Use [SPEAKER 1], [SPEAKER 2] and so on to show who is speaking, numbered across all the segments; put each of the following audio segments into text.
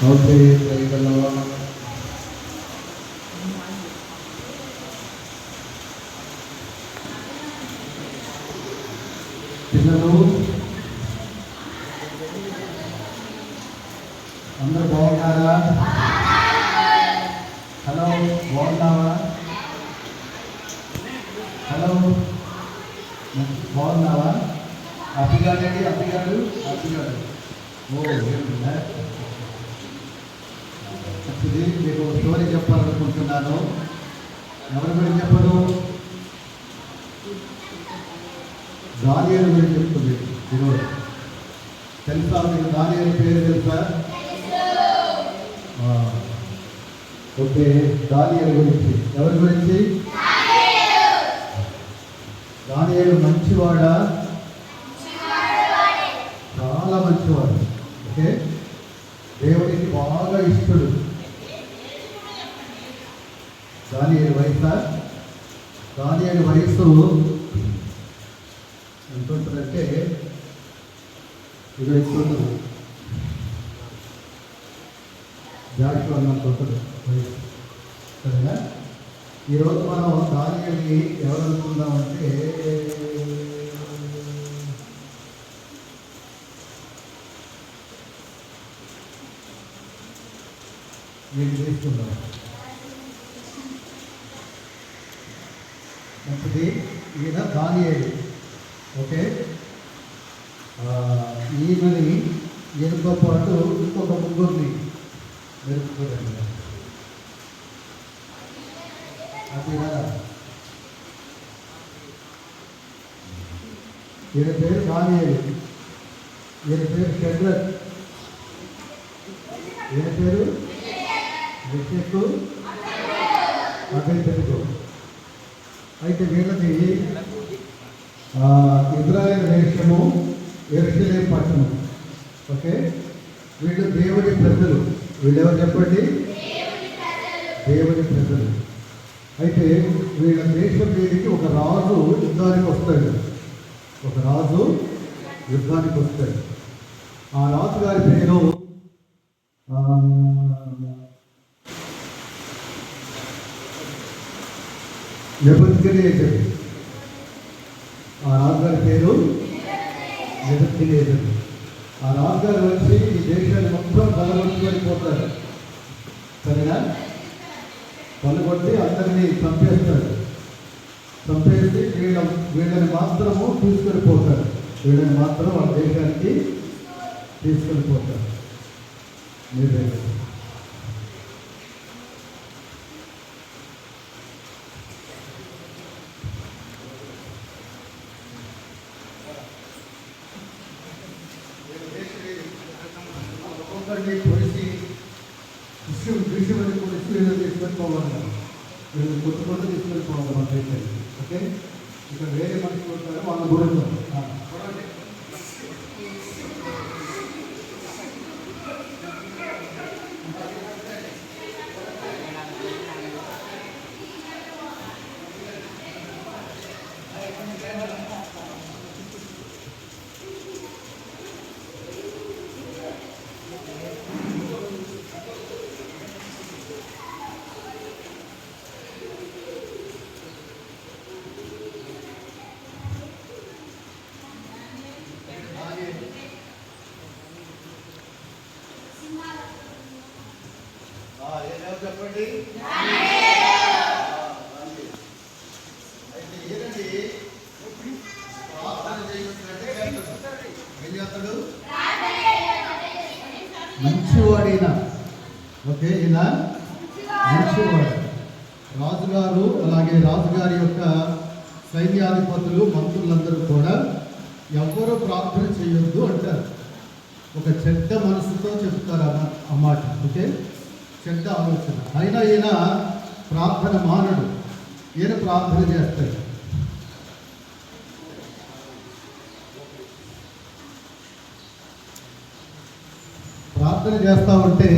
[SPEAKER 1] Okay పిల్లలు అందరు బాగున్నారా? హలో బాగున్నావా? హలో బాగున్నావా? అప్పిగాడు ఏంటి? అప్పిగాడు అప్పిగాడు ఓ ఏంటిదా? మంచిది మీకు స్టోరీ చెప్పాలనుకుంటున్నాను. ఎవరి గురించి చెప్పను దానియలు గురించి చెప్తుంది ఈరోజు తెలుసా మీకు దానియలు పేరు తెలుసా? ఓకే దానియలు గురించి. ఎవరి గురించి? దానియలు మంచివాడా? చాలా మంచివాడు. దానియలు వయసు దానియలు వయసు ఎంత ఉంటుందంటే ఇరవై ఎంత ఉంటుంది జాషువా అన్నంత ఉంటుంది వయసు సరేనా? ఈరోజు మనం దానియల్ని ఎవరు అనుకుందామంటే వీళ్ళు తీసుకుందాం. మంచిది ఈయన దానియేలు. ఓకే? ఈయనని ఈయనతో పాటు ఇంకొక ముగ్గురిని మెరుపుకోరండి అది ఈయన పేరు దానియేలు. ఈయన పేరు షడ్రత్ ఈయన పేరు విషకు అభ్యర్థులకు అయితే వీళ్ళది ఇజ్రాయల్ దేశము ఎరుసలేం పట్టణం. ఓకే? వీళ్ళు దేవుడి ప్రజలు వీళ్ళెవరు చెప్పండి? దేవుడి ప్రజలు అయితే వీళ్ళ దేశం మీదకి ఒక రాజు యుద్ధానికి వస్తాడు. ఒక రాజు యుద్ధానికి వస్తాడు. ఆ రాజు గారి పేరు ఆ, నెబుద్గనేజర్ ఆ రాజుగారి పేరు నెబుద్గనేజర్ ఆ రాజుగారు వచ్చి ఈ దేశాన్ని మొత్తం బలగొట్టుకొని పోతారు సరేనా బలగొట్టి అందరినీ చంపేస్తాడు చంపేసి వీళ్ళ వీళ్ళని మాత్రము తీసుకొని పోతారు వీళ్ళని మాత్రం వాళ్ళ దేశానికి తీసుకొని పోతారు మీరు. ఒక్కొక్కరిని పొడిచి విషయం విషయమని పొడిచి వీళ్ళు తీసుకొని పోవాలి వీళ్ళు కొత్త కొత్త తీసుకొని పోవాలి మన దేశానికి ఓకే? ఇక్కడ వేరే మనుషులు ఉంటారు వాళ్ళ గురించి చెప్పండి అయితే ఏదండి ప్రార్థన చేయమంటే ఏం చేస్తాడు మంచివాడైన. ఓకే ఇలా మంచివాడు. రాజుగారు అలాగే రాజుగారి యొక్క సైన్యాధిపతులు మంత్రులందరూ కూడా ఎవరు ప్రార్థన చేయొద్దు అంటారు. ఒక చెడ్డ మనసుతో చెప్తారు అన్న అన్నమాట ఓకే? చెడ్డ ఆలోచన. అయినా ఈయన ప్రార్థన మానడు. ఈయన ప్రార్థన చేస్తాడు. ప్రార్థన చేస్తా ఉంటే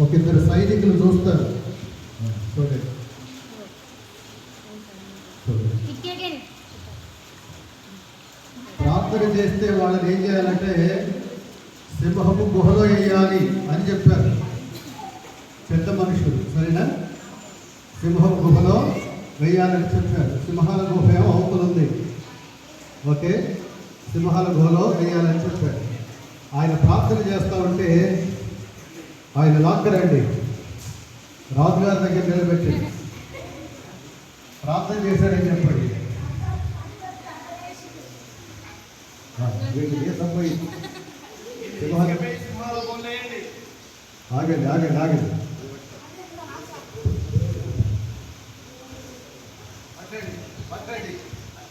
[SPEAKER 1] ఒక ఇద్దరు సైనికులు చూస్తారు. చూడండి. ప్రార్థన చేస్తే వాళ్ళని ఏం చేయాలంటే సింహము గుహలో వేయాలి అని చెప్పారు. పెద్ద మనుషులు సరేనా? సింహం గుహలో వేయాలని చెప్పారు సింహాల గుహ ఏమో అవతల ఉంది. ఓకే? సింహాల గుహలో వెయ్యాలని చెప్పారు ఆయన ప్రార్థన చేస్తూ ఉంటే ఆయన లాక్కరండి. రాజుగారి దగ్గర నిలబెట్టి ప్రార్థన చేశాడని చెప్పండి. ఆ, ఆగండి ఆగండి ఆగండి.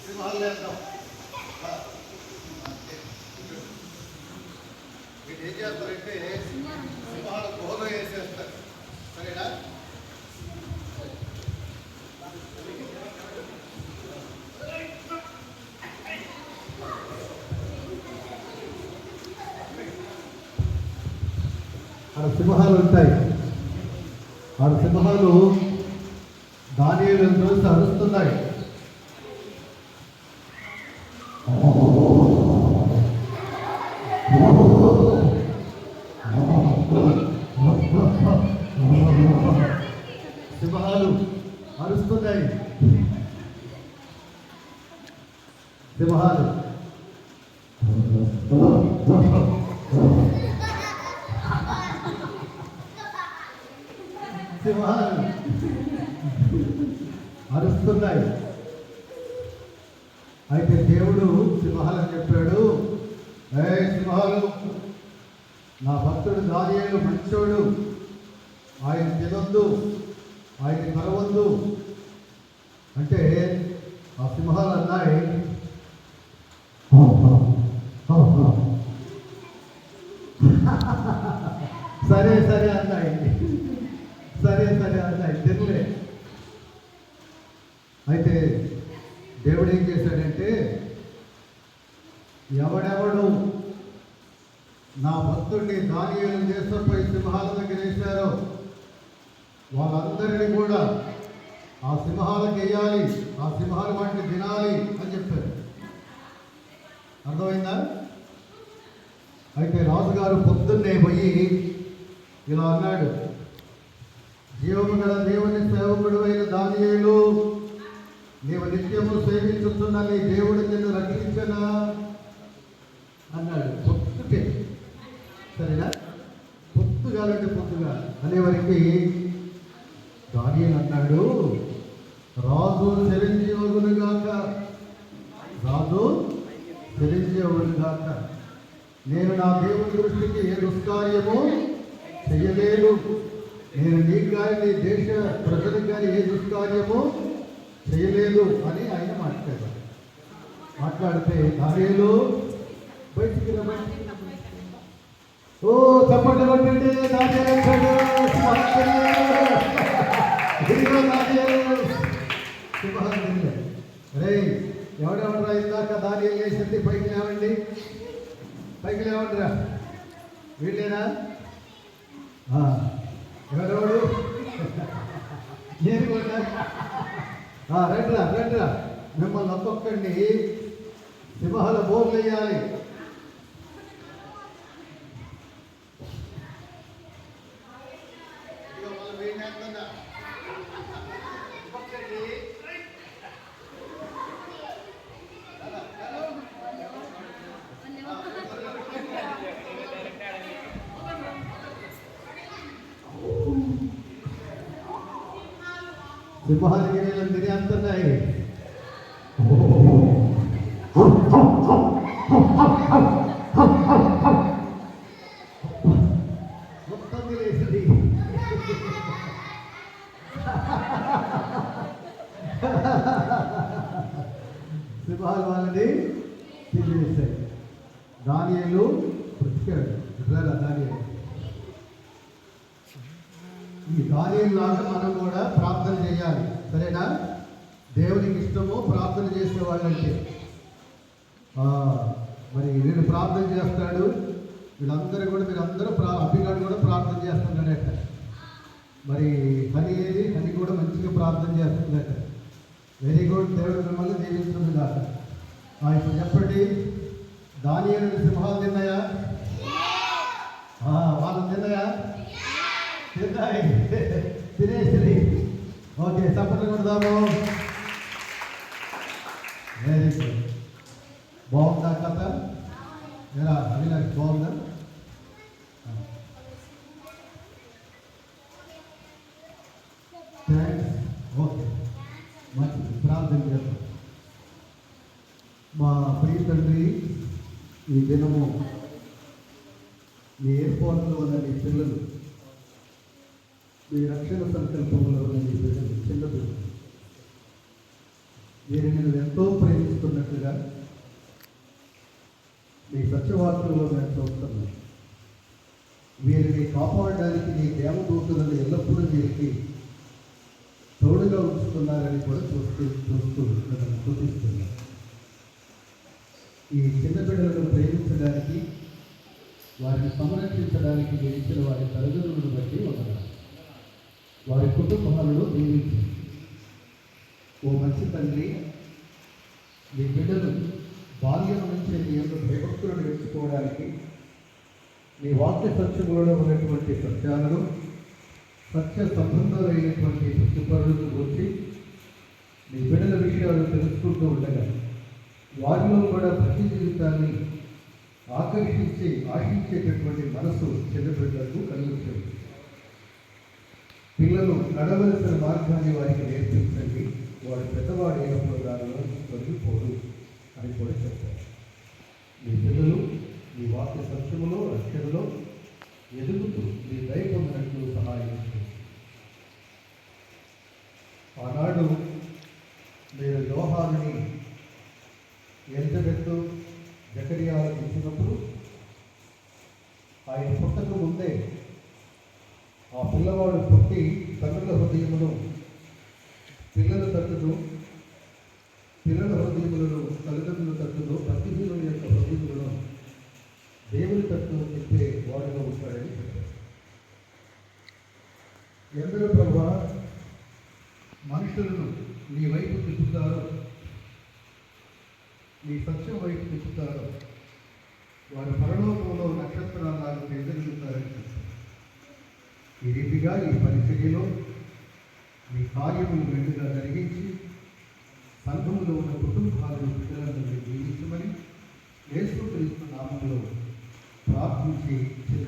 [SPEAKER 1] సింహాలు ఏం చేస్తారంటే సింహాల గుహలో వేసేస్తారు సరేనా ఆడ సింహాలు ఉంటాయి ఆడ సింహాలు దాని చూసి అరుస్తున్నాయి. సింహాలు అరుస్తున్నాయి సింహాలు సింహాలు అరుస్తున్నాయి అయితే దేవుడు సింహాలని చెప్పాడు. ఏ సింహాలు నా భక్తుడు దానియేలు మంచోడు. ఆయన తినొద్దు ఆయన కలవద్దు. అంటే ఆ సింహాలు అన్నాయి. సరే సరే అన్నాయి. సరే సరే అన్నాయి. తినలే. అయితే దేవుడు ఏం చేశాడు? ఎవడెవడు? నా భక్తుడిని దానియేలు దేశంపై సింహాల దగ్గర వేశారో వాళ్ళందరినీ కూడా ఆ సింహాలకు వేయాలి ఆ సింహాల వాటిని తినాలి అని చెప్పారు. అర్థమైందా? అయితే రాజుగారు పొద్దున్నే పోయి ఇలా అన్నాడు జీవము గల దేవుని సేవకుడు అయిన దానియేలు నీవు నిత్యము సేవించుతున్న నీ దేవుడు నిన్ను రక్షించనా? అన్నాడు. పొత్తుకే సరేనా? పొత్తుగాలంటే పొత్తుగా? అనేవారికి దానియలు అన్నాడు రాజు చిరంజీవులుగాక రాజు చిరంజీవులుగాక నేను నా దేవుని దృష్టికి ఏ దుష్కార్యము చేయలేదు నేను నీకు కానీ నీ దేశ ప్రజలకు కానీ ఏ దుష్కార్యము చేయలేదు అని ఆయన మాట్లాడారు మాట్లాడితే దానిలో బయటికి రా, బయటికి ఓ చప్పట్లు కొట్టండి. దానియేలు ఎవడెవడరా ఇందాక దారి వేసింది పైకి లేవండి. పైకి లేవండిరా. వీళ్ళేనా? ఆ, ఎవరెవడు నేను కూడా. ఆ, రండిరా రండిరా. మిమ్మల్ని ఒక్కొక్కడిని సింహాల బోర్లు వేయాలి. సింహాల గిరిలను తిరిగేస్తున్నాయి మొత్తం తిరిగేసింది సింహాలు వాళ్ళని తిరిగేశాయి దానియలు బ్రతికాడు దానియలు ఈ లాగా మనం కూడా ప్రార్థన చేయాలి. సరేనా? దేవునికి ఇష్టము ప్రార్థన చేసే వాళ్ళంటే మరి వీడు ప్రార్థన చేస్తాడు. వీళ్ళందరూ కూడా మీరు అందరూ ప్రా అభిగాడు కూడా ప్రార్థన చేస్తున్నాడట మరి హని ఏది? హని కూడా మంచిగా ప్రార్థన చేస్తుందట. వెరీ గుడ్ దేవుడు మిమ్మల్ని దీవిస్తుంది కాక ఇప్పుడు చెప్పండి. దాని సింహాలు తిన్నాయా? తిన్నాయా? తినేసి ఓకే సపోర్ట్ కొడదాము వెరీ గుడ్ బాగుందా కథ ఎలా అవినాష్ బాగుందా థ్యాంక్స్ ఓకే మంచిది ప్రార్థన చేద్దాం మా ప్రియ తండ్రి ఈ దినము మీ ఎయిర్పోర్ట్లో ఉన్న మీ పిల్లలు మీ రక్షణ సంకల్పంలో ఉన్న మీరు నేను ఎంతో ప్రేమిస్తున్నట్లుగా మీ సత్యవార్తల్లో నేను చూస్తున్నాను వీరిని కాపాడడానికి నీ దేవదూతులను ఎల్లప్పుడూ వీరికి తోడుగా ఉంచుతున్నారని కూడా చూస్తూ చూస్తూ నన్ను చూపిస్తున్నాను ఈ చిన్న బిడ్డలను ప్రేమించడానికి వారిని సంరక్షించడానికి గెలిచిన వారి తల్లిదండ్రులను బట్టి ఉన్నారు వారి కుటుంబాలను దీవించు. ఓ మంచి తండ్రి మీ బిడ్డలు బాల్యం నుంచి మీ యొక్క భయభక్తులను నేర్చుకోవడానికి మీ వాక్య సత్యములలో ఉన్నటువంటి సత్యాలను సత్య సంబంధాలైనటువంటి సత్యపరులను గురించి మీ బిడ్డల విషయాలు తెలుసుకుంటూ ఉండగా వారిలో కూడా ప్రతి జీవితాన్ని ఆకర్షించి ఆశించేటటువంటి మనసు చిన్నపిల్లలకు కలిగించండి పిల్లలు నడవలసిన మార్గాన్ని వారికి నేర్పించండి. వాడు పెద్దవాడు అయినప్పుడు దానిలో తొలగిపోదు అని కూడా చెప్పారు. మీ పిల్లలు మీ వాక్య సత్యములో రక్షణలో ఎదుగుతూ మీ దయ పొందినట్లు సహాయం ఆనాడు పిల్లల తట్టును పిల్లల హృదయములను తల్లిదండ్రుల తట్టును ప్రతిహీనుల యొక్క హృదయములను దేవుని తట్టు తిప్పే వాడుగా ఉంటాడని చెప్పారు. ఎందరో ప్రభా? మనుషులను నీ వైపు తిప్పుతారో. నీ సత్యం వైపు తిప్పుతారో. వారు పరలోకంలో నక్షత్రాలను ఎదురుగుతారని చెప్పారు. ఈ రీతిగా ఈ పరిచర్యలో మీ కార్యములు మెండుగా జరిగించి సంఘములో ఉన్న కుటుంబాలు పిల్లలందరినీ జీవించమని యేసుక్రీస్తు నామంలో ప్రార్థించి చిన్న